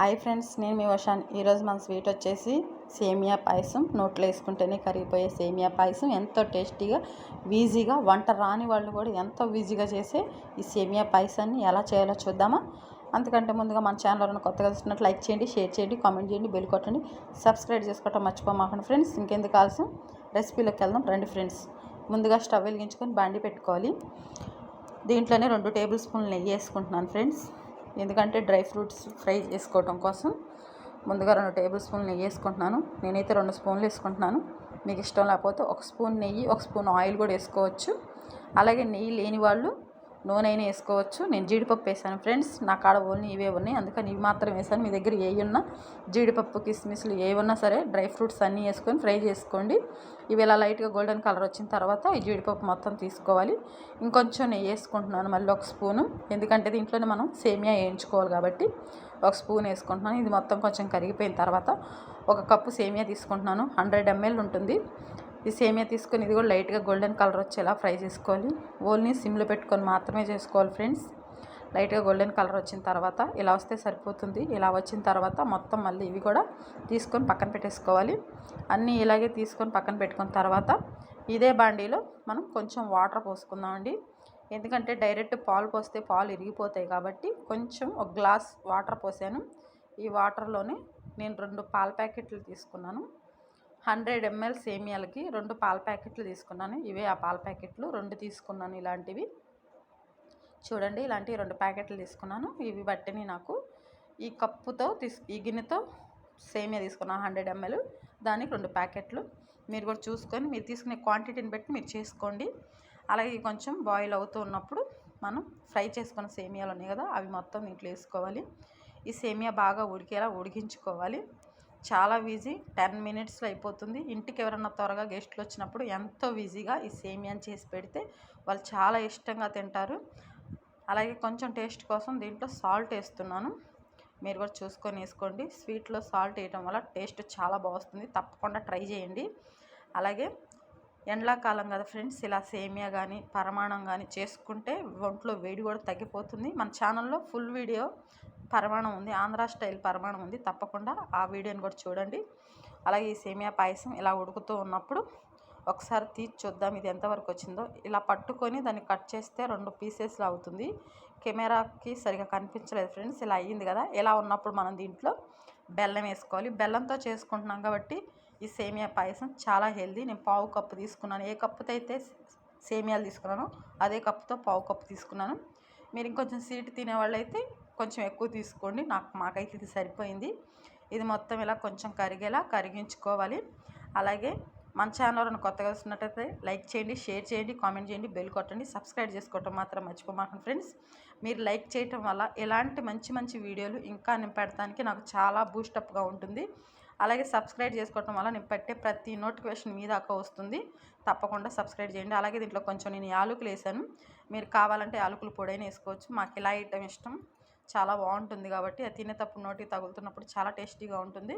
Hi friends నేను మీ వర్షాన్ ఈరోజు మన స్వీట్ వచ్చేసి సేమియా పాయసం. నోట్లో వేసుకుంటేనే కరిగిపోయే సేమియా పాయసం. ఎంతో టేస్టీగా ఈజీగా వంట రాని వాళ్ళు కూడా ఎంతో ఈజీగా చేసే ఈ సేమియా పాయసాన్ని ఎలా చేయాలో చూద్దామా? అంతకంటే ముందుగా మన ఛానల్ కొత్తగా చూసినట్లు లైక్ చేయండి షేర్ చేయండి కామెంట్ చేయండి బెల్ కొట్టండి. సబ్స్క్రైబ్ చేసుకోవటం మర్చిపోమాకండి ఫ్రెండ్స్. ఇంకెందుకు కావాల్సిన రెసిపీలోకి వెళ్దాం. రండి ఫ్రెండ్స్. ముందుగా స్టవ్ వెలిగించుకొని బాండి పెట్టుకోవాలి. దీంట్లోనే రెండు టేబుల్ స్పూన్లు నెయ్యి వేసుకుంటున్నాను ఫ్రెండ్స్. ఎందుకంటే డ్రై ఫ్రూట్స్ ఫ్రై చేసుకోవటం కోసం ముందుగా రెండు టేబుల్ స్పూన్లు నెయ్యి వేసుకుంటున్నాను. నేనైతే రెండు స్పూన్లు వేసుకుంటున్నాను. మీకు ఇష్టం లేకపోతే ఒక స్పూన్ నెయ్యి ఒక స్పూన్ ఆయిల్ కూడా వేసుకోవచ్చు. అలాగే నెయ్యి లేని వాళ్ళు నూనె అయినా వేసుకోవచ్చు. నేను జీడిపప్పు వేసాను ఫ్రెండ్స్. నా కాడ ఓన్లీ ఇవే ఉన్నాయి. అందుకని ఇవి మాత్రం వేసాను. మీ దగ్గర ఏ ఉన్నా జీడిపప్పు కిస్మిస్లు ఏ ఉన్నా సరే డ్రై ఫ్రూట్స్ అన్నీ వేసుకొని ఫ్రై చేసుకోండి. ఇవి ఇలా లైట్గా గోల్డెన్ కలర్ వచ్చిన తర్వాత ఈ జీడిపప్పు మొత్తం తీసుకోవాలి. ఇంకొంచెం నెయ్యి వేసుకుంటున్నాను మళ్ళీ ఒక స్పూను. ఎందుకంటే దీంట్లోనే మనం సేమియా వేయించుకోవాలి కాబట్టి ఒక స్పూన్ వేసుకుంటున్నాను. ఇది మొత్తం కొంచెం కరిగిపోయిన తర్వాత ఒక కప్పు సేమియా తీసుకుంటున్నాను. హండ్రెడ్ ఎంఎల్ ఉంటుంది. ఈ సేమియా తీసుకొని ఇది కూడా లైట్గా గోల్డెన్ కలర్ వచ్చేలా ఫ్రై చేసుకోవాలి. ఓన్లీ సిమ్లో పెట్టుకొని మాత్రమే చేసుకోవాలి ఫ్రెండ్స్. లైట్గా గోల్డెన్ కలర్ వచ్చిన తర్వాత ఇలా వస్తే సరిపోతుంది. ఇలా వచ్చిన తర్వాత మొత్తం మళ్ళీ ఇవి కూడా తీసుకొని పక్కన పెట్టేసుకోవాలి. అన్నీ ఇలాగే తీసుకొని పక్కన పెట్టుకున్న తర్వాత ఇదే బాండీలో మనం కొంచెం వాటర్ పోసుకుందామండి. ఎందుకంటే డైరెక్ట్ పాలు పోస్తే పాలు ఇరిగిపోతాయి కాబట్టి కొంచెం ఒక గ్లాస్ వాటర్ పోసాను. ఈ వాటర్లోనే నేను రెండు పాల ప్యాకెట్లు తీసుకున్నాను. హండ్రెడ్ ఎంఎల్ సేమియాలకి రెండు పాల ప్యాకెట్లు తీసుకున్నాను. ఇవే ఆ పాల ప్యాకెట్లు. రెండు తీసుకున్నాను ఇలాంటివి. చూడండి ఇలాంటివి రెండు ప్యాకెట్లు తీసుకున్నాను. ఇవి బట్టిని నాకు ఈ కప్పుతో తీసు ఈ గిన్నెతో సేమియా తీసుకున్నాను హండ్రెడ్ ఎంఎల్. దానికి రెండు ప్యాకెట్లు. మీరు కూడా చూసుకొని మీరు తీసుకునే క్వాంటిటీని బట్టి మీరు చేసుకోండి. అలాగే కొంచెం బాయిల్ అవుతూ ఉన్నప్పుడు మనం ఫ్రై చేసుకున్న సేమియాలు ఉన్నాయి కదా అవి మొత్తం దీంట్లో వేసుకోవాలి. ఈ సేమియా బాగా ఉడికేలా ఉడికించుకోవాలి. చాలా ఈజీ టెన్ మినిట్స్లో అయిపోతుంది. ఇంటికి ఎవరన్నా త్వరగా గెస్ట్లు వచ్చినప్పుడు ఎంతో ఈజీగా ఈ సేమియాని చేసి పెడితే వాళ్ళు చాలా ఇష్టంగా తింటారు. అలాగే కొంచెం టేస్ట్ కోసం దీంట్లో సాల్ట్ వేస్తున్నాను. మీరు కూడా చూసుకొని వేసుకోండి. స్వీట్లో సాల్ట్ వేయటం వల్ల టేస్ట్ చాలా బాగుంటుంది తప్పకుండా ట్రై చేయండి. అలాగే ఎండాకాలం కదా ఫ్రెండ్స్ ఇలా సేమియా కానీ పరమాణం కానీ చేసుకుంటే ఒంట్లో వేడి కూడా తగ్గిపోతుంది. మన ఛానల్లో ఫుల్ వీడియో పరమాణం ఉంది ఆంధ్ర స్టైల్ పరమాణం ఉంది. తప్పకుండా ఆ వీడియోని కూడా చూడండి. అలాగే ఈ సేమియా పాయసం ఇలా ఉడుకుతూ ఉన్నప్పుడు ఒకసారి తీసి చూద్దాం ఇది ఎంతవరకు వచ్చిందో. ఇలా పట్టుకొని దాన్ని కట్ చేస్తే రెండు పీసెస్లో అవుతుంది. కెమెరాకి సరిగా కనిపించలేదు ఫ్రెండ్స్ ఇలా అయ్యింది కదా. ఇలా ఉన్నప్పుడు మనం దీంట్లో బెల్లం వేసుకోవాలి. బెల్లంతో చేసుకుంటున్నాం కాబట్టి ఈ సేమియా పాయసం చాలా హెల్దీ. నేను పావు కప్పు తీసుకున్నాను. ఏ కప్పుతో అయితే సేమియాలు తీసుకున్నానో అదే కప్పుతో పావు కప్పు తీసుకున్నాను. మీరు ఇంకొంచెం స్వీట్ తినేవాళ్ళు అయితే కొంచెం ఎక్కువ తీసుకోండి. నాకు మాకైతే ఇది సరిపోయింది. ఇది మొత్తం ఇలా కొంచెం కరిగేలా కరిగించుకోవాలి. అలాగే మన ఛానల్ కొత్తగా వస్తున్నట్టయితే లైక్ చేయండి షేర్ చేయండి కామెంట్ చేయండి బెల్ కొట్టండి. సబ్స్క్రైబ్ చేసుకోవటం మాత్రం మర్చిపోమాకండి ఫ్రెండ్స్. మీరు లైక్ చేయటం వల్ల ఎలాంటి మంచి మంచి వీడియోలు ఇంకా నేను పెడతానికి నాకు చాలా బూస్టప్గా ఉంటుంది. అలాగే సబ్స్క్రైబ్ చేసుకోవటం వల్ల నేను పెట్టే ప్రతి నోటిఫికేషన్ మీ దాకా వస్తుంది. తప్పకుండా సబ్స్క్రైబ్ చేయండి. అలాగే దీంట్లో కొంచెం నేను యాలకులు వేసాను. మీరు కావాలంటే యాలకులు పొడైన వేసుకోవచ్చు. మాకు ఇలా ఐటమ్ ఇష్టం. చాలా బాగుంటుంది కాబట్టి అది తినేటప్పుడు నోటికి తగులుతున్నప్పుడు చాలా టేస్టీగా ఉంటుంది.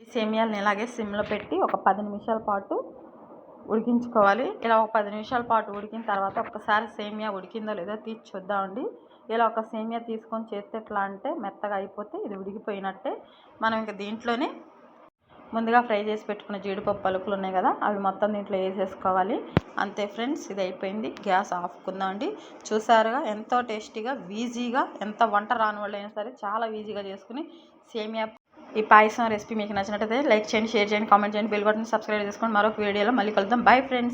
ఈ సేమియాలను ఇలాగే సిమ్లో పెట్టి ఒక పది నిమిషాల పాటు ఉడికించుకోవాలి. ఇలా ఒక పది నిమిషాల పాటు ఉడికిన తర్వాత ఒక్కసారి సేమియా ఉడికిందో లేదో తీసి చూద్దామండి. ఇలా ఒక సేమియా తీసుకొని చేస్తే ఎట్లా అంటే మెత్తగా అయిపోతే ఇది ఉడికిపోయినట్టే. మనం ఇంకా దీంట్లోనే ముందుగా ఫ్రై చేసి పెట్టుకున్న జీడిపప్పు పలుకులు ఉన్నాయి కదా అవి మొత్తం దీంట్లో వేసేసుకోవాలి. అంతే ఫ్రెండ్స్ ఇది అయిపోయింది. గ్యాస్ ఆఫ్కుందామండి చూసారుగా ఎంతో టేస్టీగా ఈజీగా ఎంత వంట రాని వాళ్ళైనా సరే చాలా ఈజీగా చేసుకుని సేమియా ఈ పాయసం రెసిపీ మీకు నచ్చినట్టయితే లైక్ చేయండి షేర్ చేయండి కామెంట్ చేయండి బిల్ బటన్ సబ్స్క్రైబ్ చేసుకోండి మరొక వీడియోలో మళ్ళీ కలుద్దాం. Bye friends.